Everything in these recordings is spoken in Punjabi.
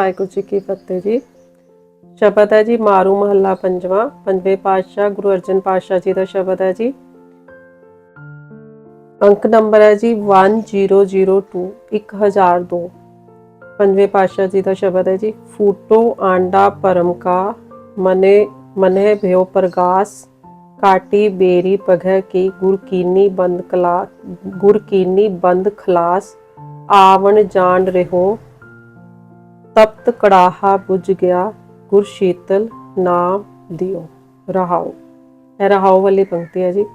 ਵਾਹਿਗੁਰੂ ਜੀ ਕੀ ਫਤਿਹ ਜੀ। ਸ਼ਬਦ ਹੈ ਜੀ, ਮਾਰੂ ਮਹੱਲਾ ਪੰਜਵਾਂ, ਪੰਜਵੇਂ ਪਾਤਸ਼ਾਹ ਗੁਰੂ ਅਰਜਨ ਪਾਤਸ਼ਾਹ ਜੀ ਦਾ ਸ਼ਬਦ ਹੈ ਜੀ। ਅੰਕ ਨੰਬਰ ਹੈ ਜੀ 1002 1002 ਪੰਜਵੇਂ ਪਾਤਸ਼ਾਹ ਜੀ ਦਾ ਸ਼ਬਦ ਹੈ ਜੀ, ਫੂਟੋ ਆਂਡਾ ਪਰਮ ਕਾ, ਮਨੇ ਮਨੇ ਭਿਓ ਪ੍ਰਗਾਸ, ਕਾਟੀ ਬੇਰੀ ਪਗਹ ਕੀ, ਗੁਰ ਕੀਨੀ ਬੰਦ ਕਲਾ, ਗੁਰ ਕੀਨੀ ਬੰਦ ਖਲਾਸ, ਆਵਣ ਜਾਣ ਰਹੋ ਤਪਤ ਕੜਾਹਾ ਬੁਝ ਗਿਆ, ਗੁਰਸ਼ੀਤਲ ਨਾਮ ਦਿਓ, ਰਹਾਓ। ਇਹ ਰਹਾਓ ਵਾਲੀ ਪੰਕਤੀ ਹੈ ਜੀ।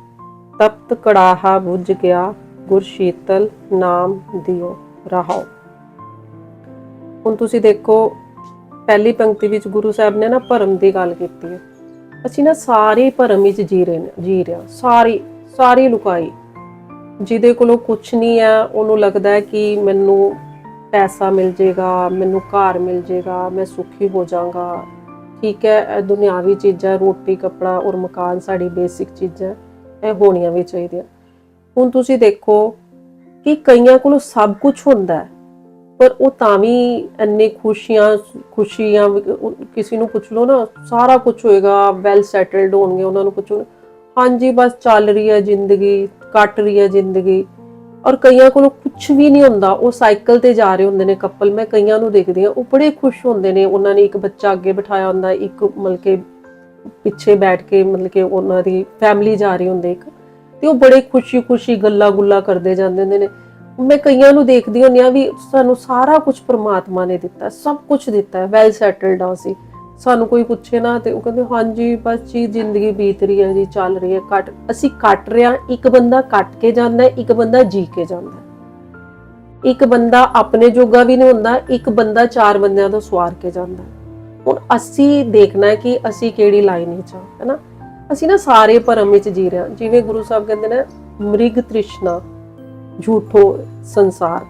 ਤਪਤ ਕੜਾਹਾ ਬੁਝ ਗਿਆ, ਗੁਰਸ਼ੀਤਲ ਨਾਮ ਦਿਓ, ਰਹਾਓ। ਹੁਣ ਤੁਸੀਂ ਦੇਖੋ, ਪਹਿਲੀ ਪੰਕਤੀ ਵਿੱਚ ਗੁਰੂ ਸਾਹਿਬ ਨੇ ਨਾ ਭਰਮ ਦੀ ਗੱਲ ਕੀਤੀ ਹੈ। ਅਸੀਂ ਨਾ ਸਾਰੇ ਭਰਮ ਵਿੱਚ ਜੀ ਰਹੇ ਨੇ ਜੀ ਰਹੇ ਹਾਂ। ਸਾਰੀ ਸਾਰੀ ਲੁਕਾਈ। ਜਿਹਦੇ ਕੋਲੋਂ ਕੁਝ ਨਹੀਂ ਹੈ, ਉਹਨੂੰ ਲੱਗਦਾ ਹੈ ਕਿ ਮੈਨੂੰ ਪੈਸਾ ਮਿਲ ਜੇਗਾ, ਮੈਨੂੰ ਘਰ ਮਿਲ ਜੇਗਾ, ਮੈਂ ਸੁਖੀ ਹੋ ਜਾਵਾਂਗਾ। ਠੀਕ ਹੈ, ਇਹ ਦੁਨਿਆਵੀ ਚੀਜ਼ਾਂ, ਰੋਟੀ, ਕੱਪੜਾ ਔਰ ਮਕਾਨ ਸਾਡੀ ਬੇਸਿਕ ਚੀਜ਼ਾਂ, ਇਹ ਹੋਣੀਆਂ ਵੀ ਚਾਹੀਦੀਆਂ। ਹੁਣ ਤੁਸੀਂ ਦੇਖੋ ਕਿ ਕਈਆਂ ਕੋਲ ਸਭ ਕੁਝ ਹੁੰਦਾ ਹੈ, ਪਰ ਉਹ ਤਾਂ ਵੀ ਇੰਨੇ ਖੁਸ਼ੀਆਂ ਖੁਸ਼ੀਆਂ ਕਿਸੇ ਨੂੰ ਪੁੱਛ ਲਓ ਨਾ, ਸਾਰਾ ਕੁਝ ਹੋਏਗਾ ਵੈਲ ਸੈਟਲਡ ਹੋਣਗੇ, ਉਹਨਾਂ ਨੂੰ ਪੁੱਛੋ ਹਾਂਜੀ, ਬਸ ਚੱਲ ਰਹੀ ਹੈ ਜ਼ਿੰਦਗੀ, ਕੱਟ ਰਹੀ ਹੈ ਜ਼ਿੰਦਗੀ। ਔਰ ਕਈਆਂ ਕੋਲ ਕੁਝ ਵੀ ਨਹੀਂ ਹੁੰਦਾ, ਉਹ ਸਾਈਕਲ ਤੇ ਜਾ ਰਹੇ ਹੁੰਦੇ ਨੇ ਕਪਲ ਮੈਂ ਕਈਆਂ ਨੂੰ ਦੇਖਦੀ ਆ ਉਹ ਬੜੇ ਖੁਸ਼ ਹੁੰਦੇ ਨੇ, ਉਹਨਾਂ ਨੇ ਇੱਕ ਬੱਚਾ ਅੱਗੇ ਬਿਠਾਇਆ ਹੁੰਦਾ, ਇੱਕ ਮਤਲਬ ਕਿ ਪਿੱਛੇ ਬੈਠ ਕੇ ਮਤਲਬ ਕਿ ਉਹਨਾਂ ਦੀ ਫੈਮਿਲੀ ਜਾ ਰਹੀ ਹੁੰਦੀ ਇੱਕ। ਤੇ ਉਹ ਬੜੇ ਖੁਸ਼ੀ ਖੁਸ਼ੀ ਗੱਲਾਂ ਗੁੱਲਾਂ ਕਰਦੇ ਜਾਂਦੇ ਹੁੰਦੇ ਨੇ। ਮੈਂ ਕਈਆਂ ਨੂੰ ਦੇਖਦੀ ਹੁੰਦੀ ਆ ਵੀ ਸਾਨੂੰ ਸਾਰਾ ਕੁਝ ਪ੍ਰਮਾਤਮਾ ਨੇ ਦਿੱਤਾ, ਸਭ ਕੁਝ ਦਿੱਤਾ ਹੈ ਵੈਲ ਸੈਟਲਡ ਆ ਅਸੀਂ। ਸਾਨੂੰ ਕੋਈ ਪੁੱਛੇ ਨਾ ਤੇ ਉਹ ਕਹਿੰਦੇ, ਹਾਂਜੀ, ਬਸ ਜੀ, ਜ਼ਿੰਦਗੀ ਬੀਤ ਰਹੀ ਹੈ ਜੀ, ਚੱਲ ਰਹੀ ਹੈ, ਕੱਟ, ਅਸੀਂ ਕੱਟ ਰਹੇ ਇੱਕ ਬੰਦਾ ਕੱਟ ਕੇ ਜਾਂਦਾ ਇੱਕ ਬੰਦਾ ਜੀ ਕੇ ਜਾਂਦਾ ਇੱਕ ਬੰਦਾ ਆਪਣੇ ਜੋਗਾ ਵੀ ਨਹੀਂ ਹੁੰਦਾ, ਇੱਕ ਬੰਦਾ ਚਾਰ ਬੰਦਿਆਂ ਤੋਂ ਸਵਾਰ ਕੇ ਜਾਂਦਾ ਹੁਣ ਅਸੀਂ ਦੇਖਣਾ ਹੈ ਕਿ ਅਸੀਂ ਕਿਹੜੀ ਲਾਈਨ ਵਿੱਚ ਆ ਹੈਨਾ ਅਸੀਂ ਨਾ ਸਾਰੇ ਭਰਮ ਵਿੱਚ ਜੀ ਰਹੇ ਹਾਂ। ਜਿਵੇਂ ਗੁਰੂ ਸਾਹਿਬ ਕਹਿੰਦੇ ਨੇ, ਮ੍ਰਿਗ ਤ੍ਰਿਸ਼ਨਾ, ਝੂਠੋ ਸੰਸਾਰ।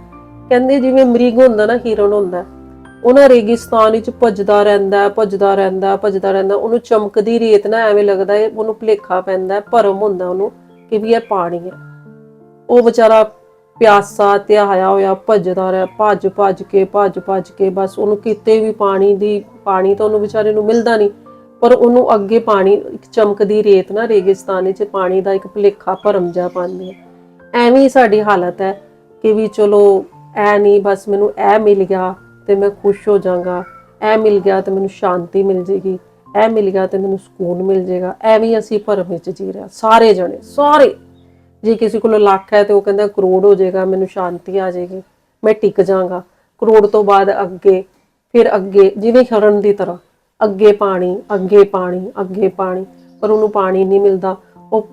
ਕਹਿੰਦੇ ਜਿਵੇਂ ਮ੍ਰਿਗ ਹੁੰਦਾ ਨਾ, ਹਿਰਨ ਹੁੰਦਾ ਹੈ, ਉਹ ਨਾ ਰੇਗਿਸਤਾਨ ਵਿੱਚ ਭੱਜਦਾ ਰਹਿੰਦਾ ਭੱਜਦਾ ਰਹਿੰਦਾ ਭੱਜਦਾ ਰਹਿੰਦਾ ਉਹਨੂੰ ਚਮਕਦੀ ਰੇਤ ਨਾ ਐਵੇਂ ਲੱਗਦਾ ਹੈ ਉਹਨੂੰ ਭੁਲੇਖਾ ਪੈਂਦਾ ਭਰਮ ਹੁੰਦਾ ਉਹਨੂੰ ਕਿ ਵੀ ਇਹ ਪਾਣੀ ਹੈ। ਉਹ ਵਿਚਾਰਾ ਪਿਆਸਾ ਤੇ ਆਇਆ ਹੋਇਆ ਭੱਜਦਾ ਰਿਹਾ ਭੱਜ ਭੱਜ ਕੇ ਭੱਜ ਭੱਜ ਕੇ ਬਸ ਉਹਨੂੰ ਕਿਤੇ ਵੀ ਪਾਣੀ ਦੀ ਪਾਣੀ ਤਾਂ ਉਹਨੂੰ ਵਿਚਾਰੇ ਨੂੰ ਮਿਲਦਾ ਨਹੀਂ ਪਰ ਉਹਨੂੰ ਅੱਗੇ ਪਾਣੀ ਇੱਕ ਚਮਕਦੀ ਰੇਤ ਨਾ ਰੇਗਿਸਤਾਨ ਵਿੱਚ ਪਾਣੀ ਦਾ ਇੱਕ ਭੁਲੇਖਾ ਭਰਮ ਜਾ ਪਾਉਂਦੀ ਹੈ। ਐਵੇਂ ਹੀ ਸਾਡੀ ਹਾਲਤ ਹੈ ਕਿ ਵੀ ਚਲੋ ਐ ਨਹੀਂ ਬਸ ਮੈਨੂੰ ਇਹ ਮਿਲ ਗਿਆ ਤੇ ਮੈਂ ਖੁਸ਼ ਹੋ ਜਾਵਾਂਗਾ। ਇਹ ਮਿਲ ਗਿਆ ਤੇ ਮੈਨੂੰ ਸ਼ਾਂਤੀ ਮਿਲ ਜੇਗੀ। ਇਹ ਮਿਲ ਗਿਆ ਤੇ ਮੈਨੂੰ ਸਕੂਨ ਮਿਲ ਜੇਗਾ। ਐਵੇਂ ਅਸੀਂ ਭਰਮ ਵਿੱਚ ਜੀ ਰਹੇ ਸਾਰੇ ਜਣੇ, ਸਾਰੇ। ਜੇ ਕਿਸੇ ਕੋਲ ਲੱਖ ਹੈ ਤੇ ਉਹ ਕਹਿੰਦਾ ਕਰੋੜ ਹੋ ਜਾਏਗਾ ਮੈਨੂੰ ਸ਼ਾਂਤੀ ਆ ਜਾਏਗੀ ਮੈਂ ਟਿਕ ਜਾਵਾਂਗਾ। ਕਰੋੜ ਤੋਂ ਬਾਅਦ ਅੱਗੇ, ਫਿਰ ਅੱਗੇ, ਜਿਵੇਂ ਹਰਨ ਦੀ ਤਰ੍ਹਾਂ। ਅੱਗੇ ਪਾਣੀ ਅੱਗੇ ਪਾਣੀ ਅੱਗੇ ਪਾਣੀ। ਪਰ ਉਹਨੂੰ ਪਾਣੀ ਨਹੀਂ ਮਿਲਦਾ। ਉਹ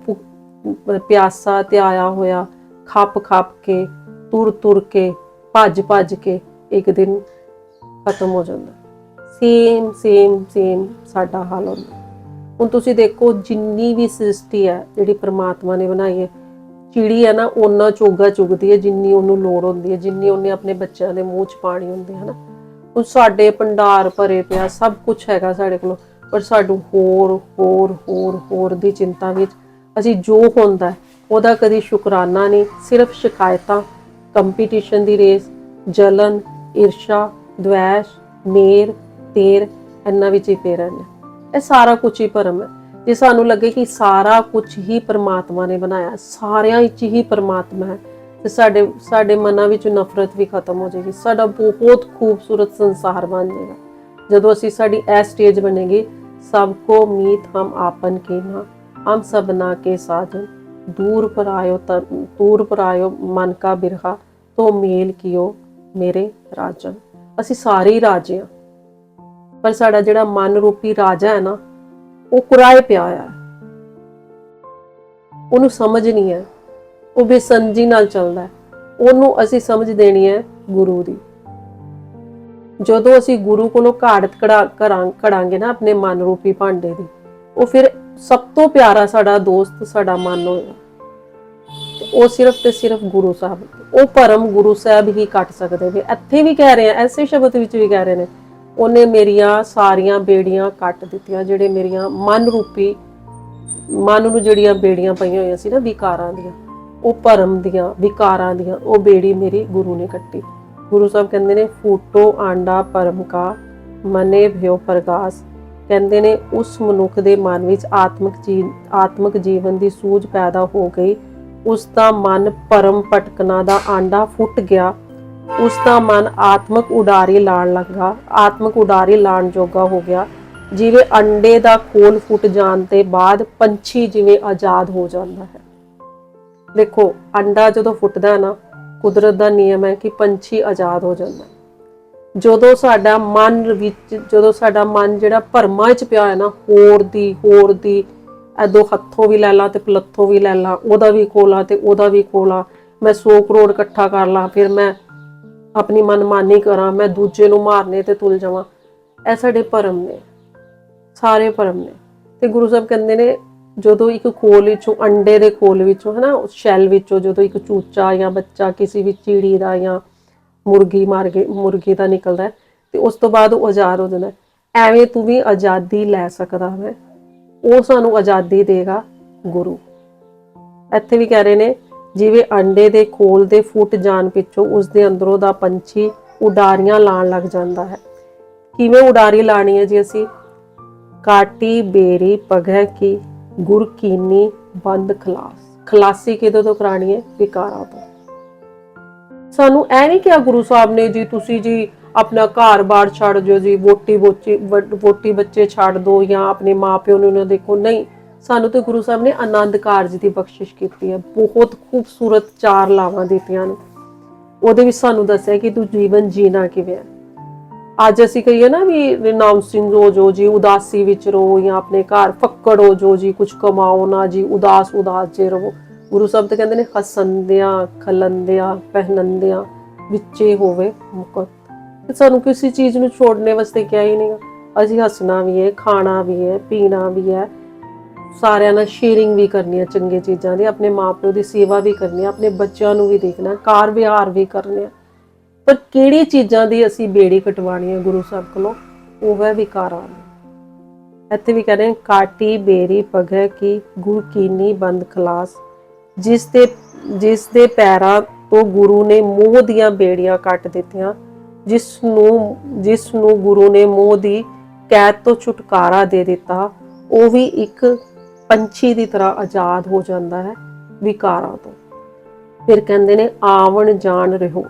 ਪਿਆਸਾ ਤੇ ਆਇਆ ਹੋਇਆ ਖੱਪ ਖੱਪ ਕੇ ਤੁਰ ਤੁਰ ਕੇ ਭੱਜ ਭੱਜ ਕੇ ਇੱਕ ਦਿਨ ਖਤਮ ਹੋ ਜਾਂਦਾ। ਸੇਮ ਸੇਮ ਸੇਮ ਸਾਡਾ ਹਾਲ ਹੁੰਦਾ। ਹੁਣ ਤੁਸੀਂ ਦੇਖੋ, ਜਿੰਨੀ ਵੀ ਸ੍ਰਿਸ਼ਟੀ ਹੈ, ਜਿਹੜੀ ਪ੍ਰਮਾਤਮਾ ਨੇ ਬਣਾਈ ਹੈ, ਚਿੜੀ ਹੈ ਨਾ, ਉਹਨਾਂ ਚੋਗਾ ਚੁਗਦੀ ਹੈ, ਜਿੰਨੀ ਉਹਨੂੰ ਲੋੜ ਹੁੰਦੀ ਹੈ, ਜਿੰਨੀ ਉਹਨੇ ਆਪਣੇ ਬੱਚਿਆਂ ਦੇ ਮੂੰਹ 'ਚ ਪਾਣੀ ਹੁੰਦੀ ਹੈ ਨਾ ਹੁਣ ਸਾਡੇ ਭੰਡਾਰ ਭਰੇ ਪਿਆ, ਸਭ ਕੁਝ ਹੈਗਾ ਸਾਡੇ ਕੋਲ, ਪਰ ਸਾਨੂੰ ਹੋਰ ਹੋਰ ਹੋਰ ਹੋਰ ਦੀ ਚਿੰਤਾ ਵਿੱਚ ਅਸੀਂ ਜੋ ਹੁੰਦਾ, ਉਹਦਾ ਕਦੀ ਸ਼ੁਕਰਾਨਾ ਨਹੀਂ, ਸਿਰਫ ਸ਼ਿਕਾਇਤਾਂ, ਕੰਪੀਟੀਸ਼ਨ ਦੀ ਰੇਸ, ਜਲਨ, ਈਰਸ਼ਾ ਦ્વੈਸ਼ ਮੇਰ ਤੇਰ ਇਹਨਾਂ ਵਿੱਚ ਹੀ ਪਏ ਰਹਿੰਦੇ ਹਾਂ। ਇਹ ਸਾਰਾ ਕੁਝ ਹੀ ਭਰਮ ਹੈ ਜੇ ਸਾਨੂੰ ਲੱਗੇ ਕਿ ਸਾਰਾ ਕੁਝ ਹੀ ਪਰਮਾਤਮਾ ਨੇ ਬਣਾਇਆ ਸਾਰਿਆਂ ਵਿੱਚ ਹੀ ਪਰਮਾਤਮਾ ਹੈ ਤੇ ਸਾਡੇ ਸਾਡੇ ਮਨਾਂ ਵਿੱਚ ਨਫ਼ਰਤ ਵੀ ਖਤਮ ਹੋ ਜਾਏਗੀ ਸਾਡਾ ਬਹੁਤ ਖੂਬਸੂਰਤ ਸੰਸਾਰ ਬਣ ਜਾਏਗਾ ਜਦੋਂ ਅਸੀਂ ਸਾਡੀ ਇਹ ਸਟੇਜ ਬਣੇਗੀ ਸਭ ਕੋ ਮੀਤ ਹਮ ਆਪਨ ਕੇ ਨਾ ਹਮ ਸਭਨਾ ਕੇ ਸਾਜਨ ਦੂਰ ਪਰਾਇਓ ਤਨ ਦੂਰ ਪਰਾਇਓ ਮਨ ਕਾ ਬਿਰਹਾ ਤੋ ਮੇਲ ਕੀਓ ਮੇਰੇ ਰਾਜਨ ਅਸੀਂ ਸਾਰੇ ਹੀ ਰਾਜੇ ਹਾਂ। ਪਰ ਸਾਡਾ ਜਿਹੜਾ ਮਨ ਰੂਪੀ ਰਾਜਾ ਹੈ ਨਾ, ਉਹ ਕੁਰਾਏ ਪਿਆ ਹੋਇਆ ਉਹਨੂੰ ਸਮਝ ਨਹੀਂ ਹੈ। ਉਹ ਬੇਸੰਜੀ ਨਾਲ ਚੱਲਦਾ ਉਹਨੂੰ ਅਸੀਂ ਸਮਝ ਦੇਣੀ ਹੈ ਗੁਰੂ ਦੀ। ਜਦੋਂ ਅਸੀਂ ਗੁਰੂ ਕੋਲੋਂ ਘਾੜਤ ਕੜਾ ਕਰਾਂ ਕੜਾਂਗੇ ਨਾ ਆਪਣੇ ਮਨ ਰੂਪੀ ਭਾਂਡੇ ਦੀ, ਉਹ ਫਿਰ ਸਭ ਤੋਂ ਪਿਆਰਾ ਸਾਡਾ ਦੋਸਤ, ਸਾਡਾ ਮਨ ਹੋਇਆ ਤੇ ਉਹ ਸਿਰਫ ਤੇ ਸਿਰਫ ਗੁਰੂ ਸਾਹਿਬ, ਉਹ ਭਰਮ ਗੁਰੂ ਸਾਹਿਬ ਹੀ ਕੱਟ ਸਕਦੇ ਨੇ। ਇੱਥੇ ਵੀ ਕਹਿ ਰਹੇ ਆ, ਐਸੇ ਸ਼ਬਦ ਵਿੱਚ ਵੀ ਕਹਿ ਰਹੇ ਨੇ, ਉਹਨੇ ਮੇਰੀਆਂ ਸਾਰੀਆਂ ਬੇੜੀਆਂ ਕੱਟ ਦਿੱਤੀਆਂ, ਜਿਹੜੇ ਮੇਰੀਆਂ ਮਨ ਰੂਪੀ, ਮਨ ਨੂੰ ਜਿਹੜੀਆਂ ਬੇੜੀਆਂ ਪਈਆਂ ਹੋਈਆਂ ਸੀ ਨਾ ਵਿਕਾਰਾਂ ਦੀਆਂ, ਉਹ ਭਰਮ ਦੀਆਂ, ਵਿਕਾਰਾਂ ਦੀਆਂ, ਉਹ ਬੇੜੀ ਮੇਰੀ ਗੁਰੂ ਨੇ ਕੱਟੀ। ਗੁਰੂ ਸਾਹਿਬ ਕਹਿੰਦੇ ਨੇ, ਫੂਟੋ ਆਂਡਾ ਪਰਮ ਕਾ, ਮਨੇ ਭਿਓ ਪ੍ਰਗਾਸ। ਕਹਿੰਦੇ ਨੇ, ਉਸ ਮਨੁੱਖ ਦੇ ਮਨ ਵਿੱਚ ਆਤਮਿਕ ਜੀ ਆਤਮਿਕ ਜੀਵਨ ਦੀ ਸੂਝ ਪੈਦਾ ਹੋ ਗਈ। ਉਸ ਦਾ ਮਨ ਪਰਮ ਭਟਕਣਾ ਦਾ ਆਂਡਾ ਫੁੱਟ ਗਿਆ। ਉਸ ਦਾ ਮਨ ਆਤਮਿਕ ਉਡਾਰੀ ਲਾਣ ਲੱਗਾ। ਆਤਮਿਕ ਉਡਾਰੀ ਲਾਣ ਜੋਗਾ ਹੋ ਗਿਆ। ਜਿਵੇਂ ਅੰਡੇ ਦਾ ਖੋਲ ਫੁੱਟ ਜਾਣ ਤੇ ਬਾਅਦ ਪੰਛੀ ਜਿਵੇਂ ਆਜ਼ਾਦ ਹੋ ਜਾਂਦਾ ਹੈ। ਦੇਖੋ, ਅੰਡਾ ਜਦੋਂ ਫੁੱਟਦਾ ਨਾ, ਕੁਦਰਤ ਦਾ ਨਿਯਮ ਹੈ ਕਿ ਪੰਛੀ ਆਜ਼ਾਦ ਹੋ ਜਾਂਦਾ ਜਦੋਂ ਸਾਡਾ ਮਨ ਵਿੱਚ, ਜਦੋਂ ਸਾਡਾ ਮਨ ਜਿਹੜਾ ਭਰਮਾਂ 'ਚ ਪਿਆ ਹੈ ਨਾ, ਹੋਰ ਦੀ ਹੋਰ ਦੀ ਐਦੋਂ ਹੱਥੋਂ ਵੀ ਲੈ ਲਾ ਤੇ ਪਲੱਥੋਂ ਵੀ ਲੈ ਲਾ, ਉਹਦਾ ਵੀ ਖੋਲਾ ਤੇ ਉਹਦਾ ਵੀ ਖੋਲਾ ਮੈਂ 100 ਕਰੋੜ ਇਕੱਠਾ ਕਰ ਲਾਂ, ਫਿਰ ਮੈਂ ਆਪਣੀ ਮਨਮਾਨੀ ਕਰਾਂ, ਮੈਂ ਦੂਜੇ ਨੂੰ ਮਾਰਨੇ ਤੇ ਤੁਲ ਜਾਵਾਂ। ਇਹ ਸਾਡੇ ਭਰਮ ਨੇ, ਸਾਰੇ ਭਰਮ ਨੇ। ਤੇ ਗੁਰੂ ਸਾਹਿਬ ਕਹਿੰਦੇ ਨੇ, ਜਦੋਂ ਇੱਕ ਖੋਲ ਵਿੱਚੋਂ, ਅੰਡੇ ਦੇ ਖੋਲ ਵਿੱਚੋਂ, ਹਨਾ, ਉਸ ਸ਼ੈਲ ਵਿੱਚੋਂ ਜਦੋਂ ਇੱਕ ਚੂਚਾ ਜਾਂ ਬੱਚਾ ਕਿਸੇ ਵੀ ਚਿੜੀ ਦਾ ਜਾਂ ਮੁਰਗੀ ਮਾਰ ਕੇ, ਮੁਰਗੀ ਦਾ ਨਿਕਲਦਾ ਤੇ ਉਸ ਤੋਂ ਬਾਅਦ ਉਹ ਆਜ਼ਾਦ ਹੋ ਜਾਂਦਾ ਐਵੇਂ ਤੂੰ ਵੀ ਆਜ਼ਾਦੀ ਲੈ ਸਕਦਾ ਹੈ। ਉਹ ਸਾਨੂੰ ਆਜ਼ਾਦੀ ਦੇਗਾ ਗੁਰੂ। ਇੱਥੇ ਵੀ ਕਹਿ ਰਹੇ ਨੇ, ਜਿਵੇਂ ਅੰਡੇ ਦੇ ਖੋਲ ਦੇ ਫੁੱਟ ਜਾਣ ਪਿੱਛੋਂ ਉਸ ਦੇ ਅੰਦਰੋਂ ਦਾ ਪੰਛੀ ਉਡਾਰੀਆਂ ਲਾਣ ਲੱਗ ਜਾਂਦਾ ਹੈ। ਕਿਵੇਂ ਉਡਾਰੀ ਲਾਣੀ ਹੈ ਜੀ ਅਸੀਂ? ਕਾਟੀ, ਬੇਰੀ, ਪਗਹ ਕੀ, ਗੁਰ ਬੰਦ ਖਲਾਸ। ਖਲਾਸੀ ਕਿਦੋਂ ਤੋਂ ਕਰਾਣੀ ਹੈ? ਵਿਕਾਰਾਂ ਤੋਂ। ਸਾਨੂੰ ਐ ਨਹੀਂ ਕਿਹਾ ਗੁਰੂ ਸਾਹਿਬ ਨੇ ਜੀ, ਤੁਸੀਂ ਜੀ ਆਪਣਾ ਘਰ-ਬਾਰ ਛੱਡ ਜੋ ਜੀ, ਵੋਟੀ ਬੋਚੀ ਵੋਟੀ ਬੱਚੇ ਛੱਡ ਦੋ ਜਾਂ ਆਪਣੇ ਮਾਪਿਓ ਨੂੰ ਨਾ ਦੇਖੋ, ਨਹੀਂ। ਸਾਨੂੰ ਤੇ ਗੁਰੂ ਸਾਹਿਬ ਨੇ ਆਨੰਦ ਕਾਰਜ ਦੀ ਬਖਸ਼ਿਸ਼ ਕੀਤੀ ਹੈ, ਬਹੁਤ ਖੂਬਸੂਰਤ ਚਾਰ ਲਾਵਾਂ ਦਿੱਤੀਆਂ ਨੇ। ਉਹਦੇ ਵਿੱਚ ਸਾਨੂੰ ਦੱਸਿਆ ਕਿ ਤੂੰ ਜੀਵਨ ਜੀਣਾ ਕਿਵੇਂ ਹੈ। ਅੱਜ ਅਸੀਂ ਕਹੀਏ ਨਾ ਵੀ ਰਿਨਾਉਂਸਿੰਗ ਹੋ ਜੋ ਜੀ, ਉਦਾਸੀ ਵਿੱਚ ਰਹੋ ਜਾਂ ਆਪਣੇ ਘਰ ਫੱਕੜ ਹੋ ਜੋ ਜੀ ਕੁਝ ਕਮਾਓ ਨਾ ਜੀ, ਉਦਾਸ ਉਦਾਸ ਜੇ ਰਹੋ। ਗੁਰੂ ਸਾਹਿਬ ਤੇ ਕਹਿੰਦੇ ਨੇ ਹਸੰਦਿਆਂ ਖਲੰਦਿਆਂ ਪਹਿਨੰਦਿਆਂ ਵਿੱਚੇ ਹੋਵੇ ਮੁਕਤ। ਸਾਨੂੰ ਕਿਸੇ ਚੀਜ਼ ਨੂੰ ਛੋੜਨੇ ਵਾਸਤੇ ਕਿਹਾ ਹੀ ਨਹੀਂਗਾ ਅਸੀਂ ਹੱਸਣਾ ਵੀ ਹੈ, ਖਾਣਾ ਵੀ ਹੈ, ਪੀਣਾ ਵੀ ਹੈ। ਸਾਰਿਆਂ ਨਾਲ ਸ਼ੇਅਰਿੰਗ ਵੀ ਕਰਨੀ ਹੈ ਚੰਗੇ ਚੀਜ਼ਾਂ ਦੀ, ਆਪਣੇ ਮਾਪਿਓ ਦੀ ਸੇਵਾ ਵੀ ਕਰਨੀ ਹੈ, ਆਪਣੇ ਬੱਚਿਆਂ ਨੂੰ ਵੀ ਦੇਖਣਾ ਕਾਰ ਵਿਹਾਰ ਵੀ ਕਰਨੇ ਆ ਪਰ ਕਿਹੜੀ ਚੀਜ਼ਾਂ ਦੀ ਅਸੀਂ ਬੇੜੀ ਕਟਵਾਣੀ ਹੈ ਗੁਰੂ ਸਾਹਿਬ ਕੋਲੋਂ? ਉਹ ਹੈ ਵਿਕਾਰਾਂ ਦੀ। ਇੱਥੇ ਵੀ ਕਹਿੰਦੇ ਨੇ ਕਾਟੀ ਬੇਰੀ ਪਗਹ ਕੀ ਗੁਰ ਕੀਨੀ ਬੰਦ ਖਲਾਸ। ਜਿਸ ਦੇ ਜਿਸ ਦੇ ਪੈਰਾਂ ਤੋਂ ਗੁਰੂ ਨੇ ਮੋਹ ਦੀਆਂ ਬੇੜੀਆਂ ਕੱਟ ਦਿੱਤੀਆਂ ਜਿਸ ਨੂੰ ਜਿਸ ਨੂੰ ਗੁਰੂ ਨੇ ਮੋਹ ਦੀ ਕੈਦ ਤੋਂ ਛੁਟਕਾਰਾ ਦੇ ਦਿੱਤਾ, ਉਹ ਵੀ ਇੱਕ ਪੰਛੀ ਦੀ ਤਰ੍ਹਾਂ ਆਜ਼ਾਦ ਹੋ ਜਾਂਦਾ ਹੈ ਵਿਕਾਰਾਂ ਤੋਂ। ਫਿਰ ਕਹਿੰਦੇ ਨੇ, ਆਵਣ ਜਾਣ ਰਹੋ।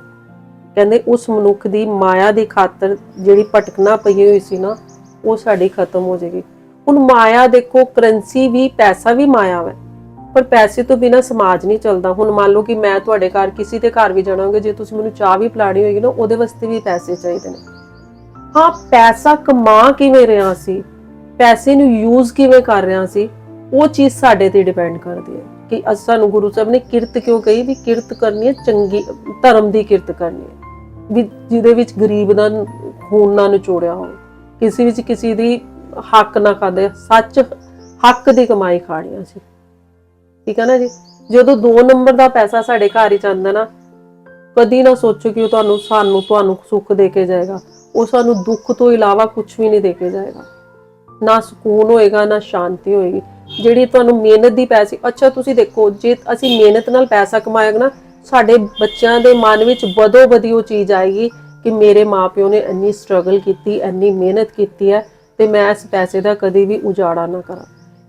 ਕਹਿੰਦੇ, ਉਸ ਮਨੁੱਖ ਦੀ ਮਾਇਆ ਦੀ ਖਾਤਰ ਜਿਹੜੀ ਭਟਕਣਾ ਪਈ ਹੋਈ ਸੀ ਨਾ, ਉਹ ਸਾਡੀ ਖਤਮ ਹੋ ਜਾਏਗੀ। ਹੁਣ ਮਾਇਆ ਦੇਖੋ ਕਰੰਸੀ ਵੀ, ਪੈਸਾ ਵੀ ਮਾਇਆ ਹੈ ਪਰ ਪੈਸੇ ਤੋਂ ਬਿਨਾ ਸਮਾਜ ਨਹੀਂ ਚੱਲਦਾ। ਹੁਣ ਮੰਨ ਲਓ ਕਿ ਮੈਂ ਤੁਹਾਡੇ ਘਰ ਕਿਸੇ ਦੇ ਘਰ ਵੀ ਜਾਣਾ ਜੇ ਤੁਸੀਂ ਮੈਨੂੰ ਚਾਹ ਵੀ ਪਿਲਾਣੀ ਹੋਏਗੀ ਨਾ, ਉਹਦੇ ਵਾਸਤੇ ਵੀ ਪੈਸੇ ਚਾਹੀਦੇ ਨੇ। ਹਾਂ, ਪੈਸਾ ਕਮਾ ਕਿਵੇਂ ਰਿਹਾ ਸੀ? ਪੈਸੇ ਨੂੰ ਯੂਜ਼ ਕਿਵੇਂ ਕਰ ਰਿਹਾ ਸੀ? ਉਹ ਚੀਜ਼ ਸਾਡੇ ਤੇ ਡਿਪੈਂਡ ਕਰਦੀ ਹੈ ਕਿ ਅਸ ਸਾਨੂੰ ਗੁਰੂ ਸਾਹਿਬ ਨੇ ਕਿਰਤ ਕਿਉਂ ਕਹੀ ਵੀ ਕਿਰਤ ਕਰਨੀ ਹੈ, ਚੰਗੀ, ਧਰਮ ਦੀ ਕਿਰਤ ਕਰਨੀ ਹੈ। ਵੀ ਜਿਹਦੇ ਵਿੱਚ ਗਰੀਬ ਦਾ ਖੂਨ ਨਾ ਨਿਚੋੜਿਆ ਹੋਵੇ। ਕਿਸੇ ਵਿੱਚ ਕਿਸੇ ਦੀ ਹੱਕ ਨਾ ਖਾਦੇ ਸੱਚ ਹੱਕ ਦੀ ਕਮਾਈ ਖਾਣੀ ਸੀ ਠੀਕ ਹੈ ਨਾ ਜੀ? ਜਦੋਂ 2 ਨੰਬਰ ਦਾ ਪੈਸਾ ਸਾਡੇ ਘਰ ਹੀ ਜਾਂਦਾ ਨਾ, ਕਦੀ ਨਾ ਸੋਚੋ ਕਿ ਉਹ ਤੁਹਾਨੂੰ, ਸਾਨੂੰ ਤੁਹਾਨੂੰ ਸੁੱਖ ਦੇ ਕੇ ਜਾਏਗਾ। ਉਹ ਸਾਨੂੰ ਦੁੱਖ ਤੋਂ ਇਲਾਵਾ ਕੁਝ ਵੀ ਨਹੀਂ ਦੇ ਕੇ ਜਾਏਗਾ। ਨਾ ਸਕੂਨ ਹੋਏਗਾ, ਨਾ ਸ਼ਾਂਤੀ ਹੋਏਗੀ। ਜਿਹੜੀ ਤੁਹਾਨੂੰ ਮਿਹਨਤ ਦੀ ਪੈਸੇ, ਅੱਛਾ ਤੁਸੀਂ ਦੇਖੋ, ਜੇ ਅਸੀਂ ਮਿਹਨਤ ਨਾਲ ਪੈਸਾ ਕਮਾਏਗਾ ਨਾ, ਸਾਡੇ ਬੱਚਿਆਂ ਦੇ ਮਨ ਵਿੱਚ ਬਦੋ ਬਦੀ ਉਹ ਚੀਜ਼ ਆਏਗੀ ਕਿ ਮੇਰੇ ਮਾਪਿਓ ਨੇ ਇੰਨੀ ਸਟਰਗਲ ਕੀਤੀ, ਇੰਨੀ ਮਿਹਨਤ ਕੀਤੀ ਹੈ ਤੇ ਮੈਂ ਇਸ ਪੈਸੇ ਦਾ ਕਦੇ ਵੀ ਉਜਾੜਾ ਨਾ ਕਰਾਂ।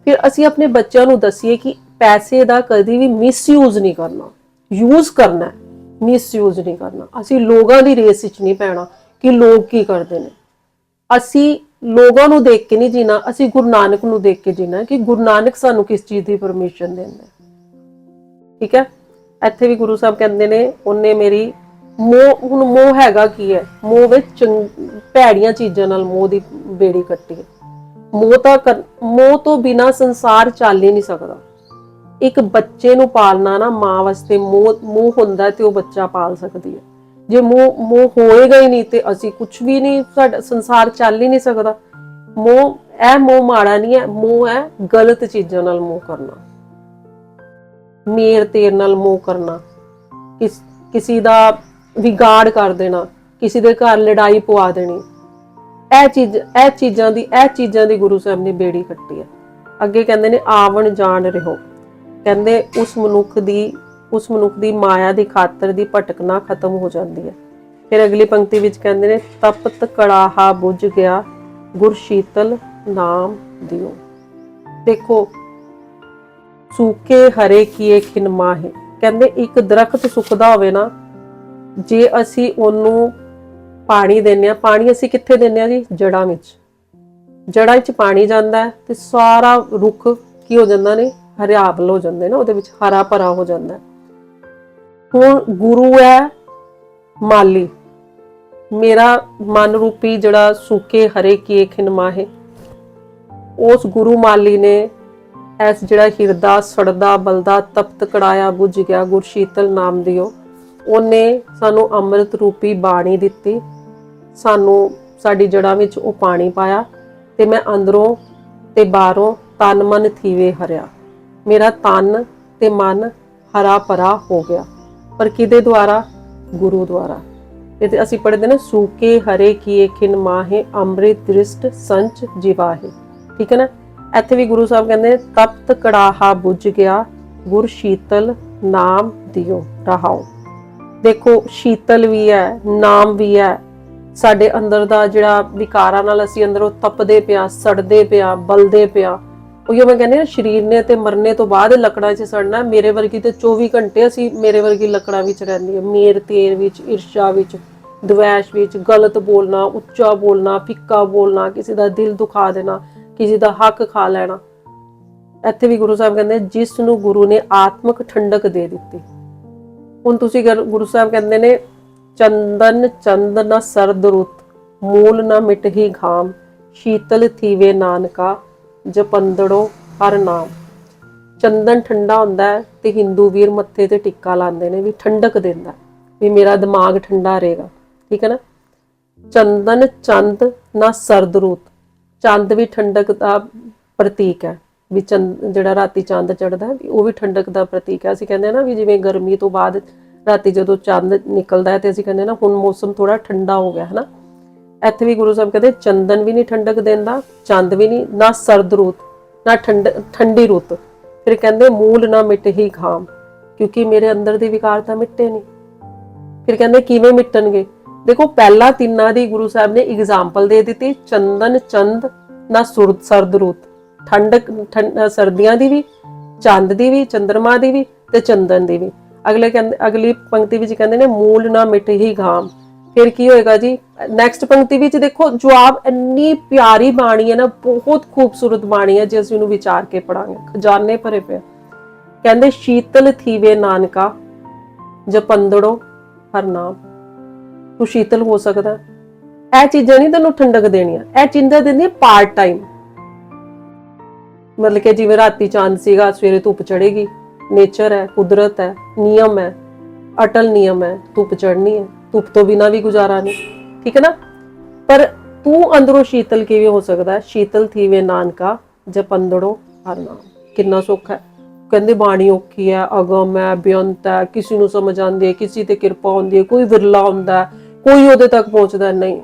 ਫਿਰ ਅਸੀਂ ਆਪਣੇ ਬੱਚਿਆਂ ਨੂੰ ਦਸੀਏ ਕਿ ਪੈਸੇ ਦਾ ਕਦੀ ਵੀ ਮਿਸਯੂਜ਼ ਨਹੀਂ ਕਰਨਾ। ਯੂਜ਼ ਕਰਨਾ ਮਿਸਯੂਜ਼ ਨਹੀਂ ਕਰਨਾ। ਅਸੀਂ ਲੋਕਾਂ ਦੀ ਰੇਸ ਵਿੱਚ ਨਹੀਂ ਪੈਣਾ ਕਿ ਲੋਕ ਕੀ ਕਰਦੇ ਨੇ। ਅਸੀਂ ਲੋਕਾਂ ਨੂੰ ਦੇਖ ਕੇ ਨਹੀਂ ਜੀਣਾ, ਅਸੀਂ ਗੁਰੂ ਨਾਨਕ ਨੂੰ ਦੇਖ ਕੇ ਜੀਣਾ ਕਿ ਗੁਰੂ ਨਾਨਕ ਸਾਨੂੰ ਕਿਸ ਚੀਜ਼ ਦੀ ਪਰਮਿਸ਼ਨ ਦਿੰਦਾ ਠੀਕ ਹੈ? ਇੱਥੇ ਵੀ ਗੁਰੂ ਸਾਹਿਬ ਕਹਿੰਦੇ ਨੇ, ਉਹਨੇ ਮੇਰੀ ਮੋਹ, ਹੁਣ ਮੋਹ ਹੈਗਾ ਕੀ ਹੈ? ਮੋਹ ਵਿੱਚ ਚੰਗ- ਭੈੜੀਆਂ ਚੀਜ਼ਾਂ ਨਾਲ ਮੋਹ ਦੀ ਬੇੜੀ ਕੱਟੀ ਹੈ। ਮੋਹ ਤਾਂ ਕਰ- ਮੋਹ ਤੋਂ ਬਿਨਾ ਸੰਸਾਰ ਚੱਲ ਹੀ ਨਹੀਂ ਸਕਦਾ। ਇੱਕ ਬੱਚੇ ਨੂੰ ਪਾਲਣਾ ਨਾ ਮਾਂ ਵਾਸਤੇ ਮੋਹ ਮੋਹ ਹੁੰਦਾ ਤੇ ਉਹ ਬੱਚਾ ਪਾਲ ਸਕਦੀ ਹੈ। ਜੇ ਮੋਹ ਮੋਹ ਹੋਏਗਾ ਹੀ ਨਹੀਂ ਤੇ ਅਸੀਂ ਕੁਝ ਵੀ ਨਹੀਂ, ਸਾਡਾ ਸੰਸਾਰ ਚੱਲ ਹੀ ਨਹੀਂ ਸਕਦਾ। ਮੋਹ, ਇਹ ਮੋਹ ਮਾੜਾ ਨਹੀਂ ਹੈ, ਮੋਹ ਹੈ ਗਲਤ ਚੀਜ਼ਾਂ ਨਾਲ ਮੋਹ ਕਰਨਾ। ਮੇਰ ਤੇਰ ਨਾਲ ਮੋਹ ਕਰਨਾ। ਕਿਸ, ਕਿਸੇ ਦਾ ਵਿਗਾੜ ਕਰ ਦੇਣਾ, ਕਿਸੇ ਦੇ ਘਰ ਲੜਾਈ ਪਵਾ ਦੇਣੀ। ਇਹ ਚੀਜ਼, ਇਹ ਚੀਜ਼ਾਂ ਦੀ, ਇਹ ਚੀਜ਼ਾਂ ਦੀ ਗੁਰੂ ਸਾਹਿਬ ਨੇ ਬੇੜੀ ਕੱਟੀ ਹੈ। ਅੱਗੇ ਕਹਿੰਦੇ ਨੇ, ਆਵਣ ਜਾਣ ਰਹੋ। ਕਹਿੰਦੇ ਉਸ ਮਨੁੱਖ ਦੀ, ਉਸ ਮਨੁੱਖ ਦੀ ਮਾਇਆ ਦੀ ਖਾਤਰ ਦੀ ਭਟਕਣਾ ਖਤਮ ਹੋ ਜਾਂਦੀ ਹੈ। ਫਿਰ ਅਗਲੀ ਪੰਕਤੀ ਵਿੱਚ ਕਹਿੰਦੇ ਨੇ, ਤਪਤ ਕੜਾਹਾ ਬੁਝ ਗਿਆ ਗੁਰ ਸ਼ੀਤਲ ਨਾਮ ਦਿਓ। ਦੇਖੋ, ਸੂਕੇ ਹਰੇ ਕੀਏ ਖਿਨ ਕਹਿੰਦੇ ਇੱਕ ਦਰਖਤ ਸੁੱਕਦਾ ਹੋਵੇ ਨਾ, ਜੇ ਅਸੀਂ ਉਹਨੂੰ ਪਾਣੀ ਦਿੰਨੇ ਆ ਪਾਣੀ ਅਸੀਂ ਕਿੱਥੇ ਦਿੰਨੇ ਆ ਜੀ? ਜੜਾਂ ਵਿੱਚ। ਜੜਾਂ ਵਿੱਚ ਪਾਣੀ ਜਾਂਦਾ ਹੈ ਤੇ ਸਾਰਾ ਰੁੱਖ ਕੀ ਹੋ ਜਾਂਦਾ ਨੇ? ਹਰਿਆਵਲ ਹੋ ਜਾਂਦੇ ਨੇ, ਉਹਦੇ ਵਿੱਚ ਹਰਾ ਭਰਾ ਹੋ ਜਾਂਦਾ। ਹੁਣ ਗੁਰੂ ਹੈ ਮਾਲੀ। ਮੇਰਾ ਮਨ ਰੂਪੀ ਜਿਹੜਾ ਸੂਕੇ ਹਰੇ ਕੀ ਖਿਨਮਾ ਉਸ ਗੁਰੂ ਮਾਲੀ ਨੇ ਐਸ ਜਿਹੜਾ ਹਿਰਦਾ, ਸੜਦਾ, ਬਲਦਾ, ਤਪਤ, ਕੜਾਇਆ, ਬੁੱਝ ਗਿਆ ਗੁਰਸ਼ੀਤਲ ਨਾਮ ਦਿਓ। ਉਹਨੇ ਸਾਨੂੰ ਅੰਮ੍ਰਿਤ ਰੂਪੀ ਬਾਣੀ ਦਿੱਤੀ। ਸਾਨੂੰ ਸਾਡੀ ਜੜਾਂ ਵਿੱਚ ਉਹ ਪਾਣੀ ਪਾਇਆ ਤੇ ਮੈਂ ਅੰਦਰੋਂ ਤੇ ਬਾਹਰੋਂ ਤਨ ਮਨ ਥੀਵੇ ਹਰਿਆ। ਮੇਰਾ ਤਨ ਤੇ ਮਨ ਹਰਾ ਭਰਾ ਹੋ ਗਿਆ। ਪਰ ਕਿਹਦੇ ਦੁਆਰਾ? ਗੁਰੂ ਦੁਆਰਾ। ਤੇ ਅਸੀਂ ਪੜ੍ਹਦੇ ਨੇ, ਸੂਕੇ ਹਰੇ ਕੀਏ ਖਿਨ ਮਾਹੇ, ਅੰਮ੍ਰਿਤ ਦ੍ਰਿਸ਼ਟ ਸੰਚ ਜਿਵਾਹੇ। ਠੀਕ ਹੈ ਨਾ? ਇੱਥੇ ਵੀ ਗੁਰੂ ਸਾਹਿਬ ਕਹਿੰਦੇ ਤਪਤ ਕੜਾਹਾ ਬੁੱਝ ਗਿਆ, ਗੁਰ ਸ਼ੀਤਲ ਨਾਮ ਦਿਓ, ਰਹਾਓ। ਦੇਖੋ, ਸ਼ੀਤਲ ਵੀ ਹੈ, ਨਾਮ ਵੀ ਹੈ। ਸਾਡੇ ਅੰਦਰ ਦਾ ਜਿਹੜਾ ਵਿਕਾਰਾਂ ਨਾਲ ਅਸੀਂ ਅੰਦਰੋਂ ਤਪਦੇ ਪਿਆ, ਸੜਦੇ ਪਿਆ, ਬਲਦੇ ਪਿਆ ਉਹ ਮੈਂ ਕਹਿੰਦੀ ਨਾ ਸਰੀਰ ਨੇ ਤੇ ਮਰਨੇ ਤੋਂ ਬਾਅਦ ਲੱਕੜਾਂ 'ਚ ਸੜਨਾ, ਮੇਰੇ ਵਰਗੀ ਤੇ 24 ਘੰਟੇ ਅਸੀਂ ਮੇਰੇ ਵਰਗੀ ਲੱਕੜਾਂ ਵਿੱਚ ਰਹਿੰਦੀ ਹੈ। ਮੇਰ, ਤੇਰ ਵਿੱਚ, ਈਰਸ਼ਾ ਵਿੱਚ, ਦਵੈਸ਼ ਵਿੱਚ, ਗਲਤ ਬੋਲਣਾ, ਉੱਚਾ ਬੋਲਣਾ, ਫਿੱਕਾ ਬੋਲਣਾ, ਕਿਸੇ ਦਾ ਦਿਲ ਦੁਖਾ ਦੇਣਾ, ਕਿਸੇ ਦਾ ਹੱਕ ਖਾ ਲੈਣਾ। ਇੱਥੇ ਵੀ ਗੁਰੂ ਸਾਹਿਬ ਕਹਿੰਦੇ, ਜਿਸ ਨੂੰ ਗੁਰੂ ਨੇ ਆਤਮਿਕ ਠੰਡਕ ਦੇ ਦਿੱਤੀ। ਹੁਣ ਤੁਸੀਂ ਗੁਰੂ ਸਾਹਿਬ ਕਹਿੰਦੇ ਨੇ, ਚੰਦਨ, ਚੰਦ ਨ ਸਰਦ ਰੁੱਤ, ਮੂਲ ਨ ਮਿਟਹੀ ਘਾਮ, ਸ਼ੀਤਲ ਥੀਵੇ ਨਾਨਕਾ ਜਪੰਦੜੋ ਹਰ ਨਾਮ। ਚੰਦਨ ਠੰਡਾ ਹੁੰਦਾ ਹੈ ਤੇ ਹਿੰਦੂ ਵੀਰ ਮੱਥੇ ਤੇ ਟਿੱਕਾ ਲਾਉਂਦੇ ਨੇ ਵੀ ਠੰਡਕ ਦਿੰਦਾ ਵੀ ਮੇਰਾ ਦਿਮਾਗ ਠੰਡਾ ਰਹੇਗਾ। ਠੀਕ ਹੈ ਨਾ? ਚੰਦਨ ਚੰਦ ਨਾ ਸਰਦ ਰੁੱਤ ਚੰਦ ਵੀ ਠੰਡਕ ਦਾ ਪ੍ਰਤੀਕ ਹੈ। ਵੀ ਚੰਦ, ਜਿਹੜਾ ਰਾਤੀ ਚੰਦ ਚੜਦਾ ਹੈ ਉਹ ਵੀ ਠੰਡਕ ਦਾ ਪ੍ਰਤੀਕ ਹੈ। ਅਸੀਂ ਕਹਿੰਦੇ ਨਾ ਵੀ ਜਿਵੇਂ ਗਰਮੀ ਤੋਂ ਬਾਅਦ ਰਾਤੀ ਜਦੋਂ ਚੰਦ ਨਿਕਲਦਾ ਹੈ ਤੇ ਅਸੀਂ ਕਹਿੰਦੇ ਨਾ ਹੁਣ ਮੌਸਮ ਥੋੜਾ ਠੰਡਾ ਹੋ ਗਿਆ, ਹੈ ਨਾ? ਇੱਥੇ ਵੀ ਗੁਰੂ ਸਾਹਿਬ ਕਹਿੰਦੇ, ਚੰਦਨ ਵੀ ਨਹੀਂ ਠੰਡਕ ਦਿੰਦਾ, ਚੰਦ ਵੀ ਨਹੀਂ, ਨਾ ਸਰਦ ਰੁੱਤ, ਨਾ ਠੰਡ, ਠੰਡੀ ਰੁੱਤ। ਫਿਰ ਕਹਿੰਦੇ, ਮੂਲ ਨਾ ਮਿਟਹੀ ਖਾਮ ਕਿਉਂਕਿ ਮੇਰੇ ਅੰਦਰ ਦੇ ਵਿਕਾਰ ਤਾਂ ਮਿਟੇ ਨਹੀਂ। ਫਿਰ ਕਹਿੰਦੇ, ਕਿਵੇਂ ਮਿਟਣਗੇ? ਦੇਖੋ, ਪਹਿਲਾ ਤਿੰਨਾਂ ਦੀ ਗੁਰੂ ਸਾਹਿਬ ਨੇ ਐਗਜ਼ਾਮਪਲ ਦੇ ਦਿੱਤੀ, ਚੰਦਨ ਚੰਦ, ਨਾ ਸੁਰਤ ਸਰਦ ਰੁੱਤ। ਠੰਡਕ ਠੰਡ- ਸਰਦੀਆਂ ਦੀ ਵੀ, ਚੰਦ ਦੀ ਵੀ, ਚੰਦਰਮਾ ਦੀ ਵੀ ਤੇ ਚੰਦਨ ਦੀ ਵੀ। ਅਗਲੇ ਕਹਿੰਦੇ, ਅਗਲੀ ਪੰਕਤੀ ਵਿੱਚ ਕਹਿੰਦੇ ਨੇ, ਮੂਲ ਨਾ ਮਿਟਹੀ ਘਾਮ। ਫਿਰ ਕੀ ਹੋਏਗਾ ਜੀ? ਨੈਕਸਟ ਪੰਕਤੀ ਵਿੱਚ ਦੇਖੋ, ਜਵਾਬ ਇੰਨੀ ਪਿਆਰੀ ਬਾਣੀ ਹੈ ਨਾ, ਬਹੁਤ ਖੂਬਸੂਰਤ ਬਾਣੀ ਹੈ, ਜੇ ਅਸੀਂ ਉਹਨੂੰ ਵਿਚਾਰ ਕੇ ਪੜਾਂਗੇ ਖਜ਼ਾਨੇ ਭਰੇ ਪਏ ਕਹਿੰਦੇ, ਸ਼ੀਤਲ ਥੀਵੇ ਨਾਨਕਾ, ਜਪੰਦੜੋ ਹਰ ਨਾਮ। ਤੂੰ ਸ਼ੀਤਲ ਹੋ ਸਕਦਾ ਇਹ ਚੀਜ਼ਾਂ ਨਹੀਂ ਤੈਨੂੰ ਠੰਡਕ ਦੇਣੀਆਂ। ਇਹ ਚੀਜ਼ਾਂ ਦਿੰਦੀਆਂ ਪਾਰਟ ਟਾਈਮ ਮਤਲਬ ਕਿ ਜਿਵੇਂ ਰਾਤੀ ਚੰਦ ਸੀਗਾ, ਸਵੇਰੇ ਧੁੱਪ ਚੜੇਗੀ ਨੇਚਰ ਹੈ, ਕੁਦਰਤ ਹੈ, ਨਿਯਮ ਹੈ। ਅਟਲ ਨਿਯਮ ਹੈ, ਧੁੱਪ ਚੜਨੀ ਹੈ। ਧੁੱਪ ਤੋਂ ਬਿਨਾ ਵੀ ਗੁਜ਼ਾਰਾ ਨਹੀਂ, ਠੀਕ ਹੈ ਨਾ? ਪਰ ਤੂੰ ਅੰਦਰੋਂ ਸ਼ੀਤਲ ਕਿਵੇਂ ਹੋ ਸਕਦਾ ਸ਼ੀਤਲ ਥੀਵੇ ਨਾਨਕਾ, ਜਪੰਦੜੋ ਹਰ ਨਾਮ ਕਿੰਨਾ ਸੌਖਾ ਕਹਿੰਦੇ ਬਾਣੀ ਔਖੀ ਹੈ, ਅਗਮ ਹੈ, ਬੇਅੰਤ ਹੈ, ਕਿਸੇ ਨੂੰ ਸਮਝ ਆਉਂਦੀ ਹੈ, ਕਿਸੇ ਤੇ ਕਿਰਪਾ ਹੁੰਦੀ ਹੈ, ਕੋਈ ਵਿਰਲਾ ਹੁੰਦਾ ਕੋਈ ਉਹਦੇ ਤੱਕ ਪਹੁੰਚਦਾ ਨਹੀਂ।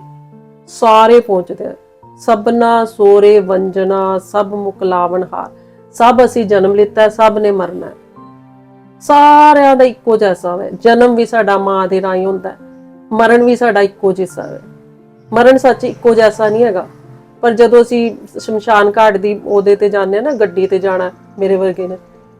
ਸਾਰੇ ਪਹੁੰਚਦੇ ਆ ਸਭਨਾ ਸੋਰੇ ਵੰਜਨਾ, ਸਭ ਮੁਕਲਾਵਣ ਹਾਰ। ਸਭ ਅਸੀਂ ਜਨਮ ਲਿੱਤਾ ਸਭ ਨੇ ਮਰਨਾ ਸਾਰਿਆਂ ਦਾ ਇੱਕੋ ਜੈਸਾ ਹੈ ਜਨਮ ਵੀ ਸਾਡਾ ਮਾਂ ਦੇ ਰਾਹੀਂ ਹੁੰਦਾ ਹੈ। ਮਰਨ ਵੀ ਸਾਡਾ ਇੱਕੋ ਜਿਹਾ ਹੈ। ਮਰਨ ਸੱਚ ਇੱਕੋ ਜੈਸਾ ਨਹੀਂ ਹੈਗਾ। ਪਰ ਜਦੋਂ ਅਸੀਂ ਸ਼ਮਸ਼ਾਨ ਘਾਟ ਦੀ ਉਹਦੇ ਤੇ ਜਾਂਦੇ ਆ ਨਾ, ਗੱਡੀ ਤੇ ਜਾਣਾ ਮੇਰੇ ਵਰਗੇ ਨੇ,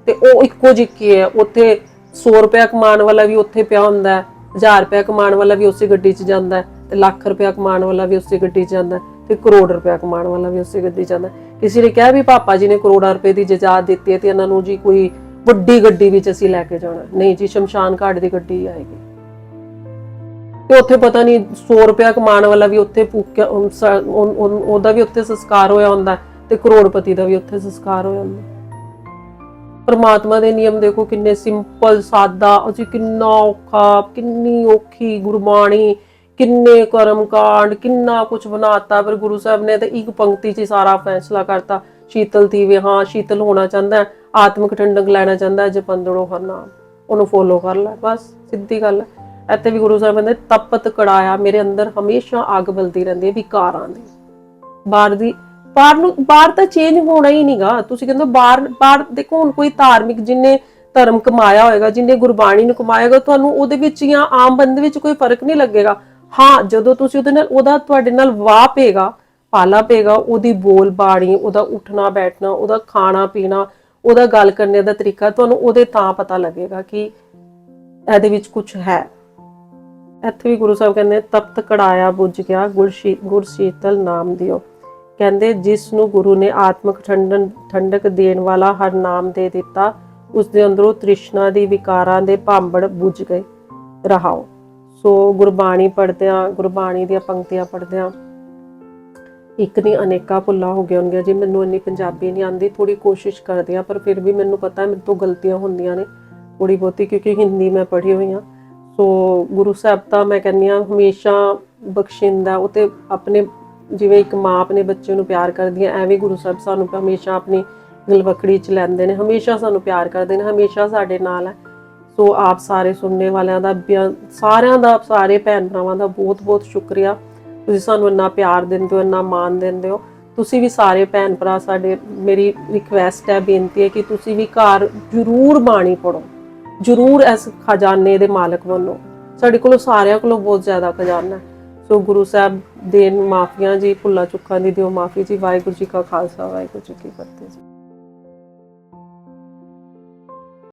ਤੇ ਉਹ ਇੱਕੋ ਜਿਹੀ ਹੈ। ਉੱਥੇ 100 ਰੁਪਏ ਕਮਾਉਣ ਵਾਲਾ ਵੀ ਉੱਥੇ ਪਿਆ ਹੁੰਦਾ ਹੈ 1000 ਰੁਪਏ ਕਮਾਉਣ ਵਾਲਾ ਵੀ ਉਸੇ ਗੱਡੀ 'ਚ ਜਾਂਦਾ ਹੈ, ਤੇ ਲੱਖ ਰੁਪਏ ਕਮਾਉਣ ਵਾਲਾ ਵੀ ਉਸੇ ਗੱਡੀ 'ਚ ਜਾਂਦਾ ਹੈ, ਤੇ ਕਰੋੜ ਰੁਪਏ ਕਮਾਉਣ ਵਾਲਾ ਵੀ ਉਸੇ ਗੱਡੀ 'ਚ ਜਾਂਦਾ ਕਿਸੇ ਨੇ ਕਿਹਾ ਵੀ ਪਾਪਾ ਜੀ ਨੇ ਕਰੋੜਾਂ ਰੁਪਏ ਦੀ ਜਜਾਤ ਦਿੱਤੀ ਹੈ ਤੇ ਇਹਨਾਂ ਨੂੰ ਜੀ ਕੋਈ ਵੱਡੀ ਗੱਡੀ ਵਿੱਚ ਅਸੀਂ ਲੈ ਕੇ ਜਾਣਾ ਨਹੀਂ ਜੀ, ਸ਼ਮਸ਼ਾਨ ਘਾਟ ਦੀ ਗੱਡੀ ਆਏਗੀ। ਤੇ ਉੱਥੇ ਪਤਾ ਨਹੀਂ 100 ਰੁਪਇਆ ਕਮਾਉਣ ਵਾਲਾ ਵੀ ਉੱਥੇ ਭੁੱਖਿਆ ਉਹਦਾ ਵੀ ਉੱਥੇ ਸੰਸਕਾਰ ਹੋਇਆ ਹੁੰਦਾ ਤੇ ਕਰੋੜਪਤੀ ਦਾ ਵੀ ਉੱਥੇ ਸੰਸਕਾਰ ਹੋਇਆ ਹੁੰਦਾ ਹੈ। ਪਰਮਾਤਮਾ ਦੇ ਨਿਯਮ ਦੇਖੋ ਕਿੰਨੇ ਸਿੰਪਲ ਸਾਦਾ ਅਸੀਂ ਕਿੰਨਾ ਔਖਾ ਕਿੰਨੀ ਔਖੀ ਗੁਰਬਾਣੀ ਕਿੰਨੇ ਕਰਮ ਕਾਂਡ ਕਿੰਨਾ ਕੁਝ ਬਣਾਤਾ ਪਰ ਗੁਰੂ ਸਾਹਿਬ ਨੇ ਤਾਂ ਇੱਕ ਪੰਕਤੀ 'ਚ ਹੀ ਸਾਰਾ ਫੈਸਲਾ ਕਰਤਾ ਸ਼ੀਤਲ ਤੀਵੇ ਹਾਂ ਸ਼ੀਤਲ ਹੋਣਾ ਚਾਹੁੰਦਾ ਹੈ, ਆਤਮਿਕ ਠੰਡਕ ਲੈਣਾ ਚਾਹੁੰਦਾ ਹੈ ਜਪੰਦੜੋ ਹਰ ਨਾਮ ਉਹਨੂੰ ਫੋਲੋ ਕਰ ਲੈ ਬਸ ਸਿੱਧੀ ਗੱਲ ਹੈ ਇੱਥੇ ਵੀ ਗੁਰੂ ਸਾਹਿਬ ਕਹਿੰਦੇ, ਤਪਤ ਕੜਾਇਆ, ਮੇਰੇ ਅੰਦਰ ਹਮੇਸ਼ਾ ਅੱਗ ਬਲਦੀ ਰਹਿੰਦੀ ਹੈ, ਵਿਕਾਰਾਂ ਦੀ। ਬਾਹਰ ਦੀ, ਬਾਹਰ ਨੂੰ, ਬਾਹਰ ਤਾਂ ਚੇਂਜ ਹੋਣਾ ਹੀ ਨਹੀਂਗਾ ਤੁਸੀਂ ਕਹਿੰਦੇ ਬਾਹਰ ਬਾਹਰ, ਦੇਖੋ, ਹੁਣ ਕੋਈ ਧਾਰਮਿਕ ਜਿਨੇ ਧਰਮ ਕਮਾਇਆ ਹੋਏਗਾ, ਜਿਨੇ ਗੁਰਬਾਣੀ ਨੂੰ ਕਮਾਏਗਾ ਤੁਹਾਨੂੰ ਉਹਦੇ ਵਿੱਚ ਜਾਂ ਆਮ ਬੰਦੇ ਵਿੱਚ ਕੋਈ ਫ਼ਰਕ ਨਹੀਂ ਲੱਗੇਗਾ। ਹਾਂ, ਜਦੋਂ ਤੁਸੀਂ ਉਹਦੇ ਨਾਲ, ਉਹਦਾ ਤੁਹਾਡੇ ਨਾਲ ਵਾਹ ਪਏਗਾ, ਪਾਲਾ ਪਏਗਾ, ਉਹਦੀ ਬੋਲ ਬਾਣੀ, ਉਹਦਾ ਉੱਠਣਾ, ਬੈਠਣਾ, ਉਹਦਾ ਖਾਣਾ, ਪੀਣਾ, ਉਹਦਾ ਗੱਲ ਕਰਨ ਦਾ ਤਰੀਕਾ ਤੁਹਾਨੂੰ ਉਹਦੇ ਤਾਂ ਪਤਾ ਲੱਗੇਗਾ ਕਿ ਇਹਦੇ ਵਿੱਚ ਕੁਝ ਹੈ। ਇੱਥੇ ਵੀ ਗੁਰੂ ਸਾਹਿਬ ਕਹਿੰਦੇ, ਤਪਤ ਕੜਾਇਆ ਬੁੱਝ ਗਿਆ, ਗੁਰਸ਼ੀ ਗੁਰਸ਼ੀਤਲ ਨਾਮ ਦਿਓ। ਕਹਿੰਦੇ, ਜਿਸ ਨੂੰ ਗੁਰੂ ਨੇ ਆਤਮਕ ਠੰਡਨ ਠੰਡਕ ਦੇਣ ਵਾਲਾ ਹਰ ਨਾਮ ਦੇ ਦਿੱਤਾ, ਉਸ ਦੇ ਅੰਦਰੋਂ ਤ੍ਰਿਸ਼ਨਾ ਦੀ ਵਿਕਾਰਾਂ ਦੇ ਭਾਂਬੜ ਬੁੱਝ ਗਏ। ਰਹਾਓ। ਸੋ ਗੁਰਬਾਣੀ ਪੜ੍ਹਦਿਆਂ, ਗੁਰਬਾਣੀ ਦੀਆਂ ਪੰਕਤੀਆਂ ਪੜ੍ਹਦਿਆਂ ਇੱਕ ਨਹੀਂ ਅਨੇਕਾਂ ਭੁੱਲਾਂ ਹੋ ਗਈਆਂ ਹੋਣਗੀਆਂ। ਜੀ ਮੈਨੂੰ ਇੰਨੀ ਪੰਜਾਬੀ ਨਹੀਂ ਆਉਂਦੀ ਥੋੜੀ ਕੋਸ਼ਿਸ਼ ਕਰਦੀ ਆ ਪਰ ਫਿਰ ਵੀ ਮੈਨੂੰ ਪਤਾ, ਮੇਰੇ ਤੋਂ ਗਲਤੀਆਂ ਹੁੰਦੀਆਂ ਨੇ ਥੋੜੀ ਬਹੁਤੀ, ਕਿਉਂਕਿ ਹਿੰਦੀ ਮੈਂ ਪੜ੍ਹੀ ਹੋਈ ਆ ਸੋ ਗੁਰੂ ਸਾਹਿਬ ਤਾਂ ਮੈਂ ਕਹਿੰਦੀ ਆ ਹਮੇਸ਼ਾ ਬਖਸ਼ਿੰਦਾ, ਉਹ ਤੇ ਆਪਣੇ ਜਿਵੇਂ ਇੱਕ ਮਾਂ ਆਪਣੇ ਬੱਚੇ ਨੂੰ ਪਿਆਰ ਕਰਦੀ ਹੈ, ਐਵੇਂ ਗੁਰੂ ਸਾਹਿਬ ਸਾਨੂੰ ਹਮੇਸ਼ਾ ਆਪਣੀ ਗਲਵਕੜੀ ਚ ਲੈਂਦੇ ਨੇ, ਹਮੇਸ਼ਾ ਸਾਨੂੰ ਪਿਆਰ ਕਰਦੇ ਨੇ, ਹਮੇਸ਼ਾ ਸਾਡੇ ਨਾਲ ਹੈ। ਸੋ ਆਪ ਸਾਰੇ ਸੁਣਨੇ ਵਾਲਿਆਂ ਦਾ ਸਾਰਿਆਂ ਦਾ, ਸਾਰੇ ਭੈਣ ਭਰਾਵਾਂ ਦਾ ਬਹੁਤ ਬਹੁਤ ਸ਼ੁਕਰੀਆ। ਤੁਸੀਂ ਸਾਨੂੰ ਇੰਨਾ ਪਿਆਰ ਦਿੰਦੇ ਹੋ, ਇੰਨਾ ਮਾਣ ਦਿੰਦੇ ਹੋ। ਤੁਸੀਂ ਵੀ ਸਾਰੇ ਭੈਣ ਭਰਾ ਸਾਡੇ, ਮੇਰੀ ਰਿਕਵੈਸਟ ਹੈ, ਬੇਨਤੀ ਹੈ ਕਿ ਤੁਸੀਂ ਵੀ ਘਰ ਜ਼ਰੂਰ ਬਾਣੀ ਪੜੋ ਜ਼ਰੂਰ ਇਸ ਖਜ਼ਾਨੇ ਦੇ ਮਾਲਕ ਬਣੋ ਸਾਡੇ ਕੋਲੋਂ ਸਾਰਿਆਂ ਕੋਲੋਂ ਬਹੁਤ ਜ਼ਿਆਦਾ ਖਜ਼ਾਨਾ ਹੈ। ਸੋ ਗੁਰੂ ਸਾਹਿਬ ਦੇਨ ਮਾਫੀਆਂ ਜੀ, ਭੁੱਲਾ ਚੁੱਕਾਂ ਦੀ ਦਿਓ ਮਾਫੀ ਜੀ। ਵਾਹਿਗੁਰੂ ਜੀ ਕਾ ਖਾਲਸਾ, ਵਾਹਿਗੁਰੂ ਜੀ ਕੀ ਫਤਿਹ ਜੀ।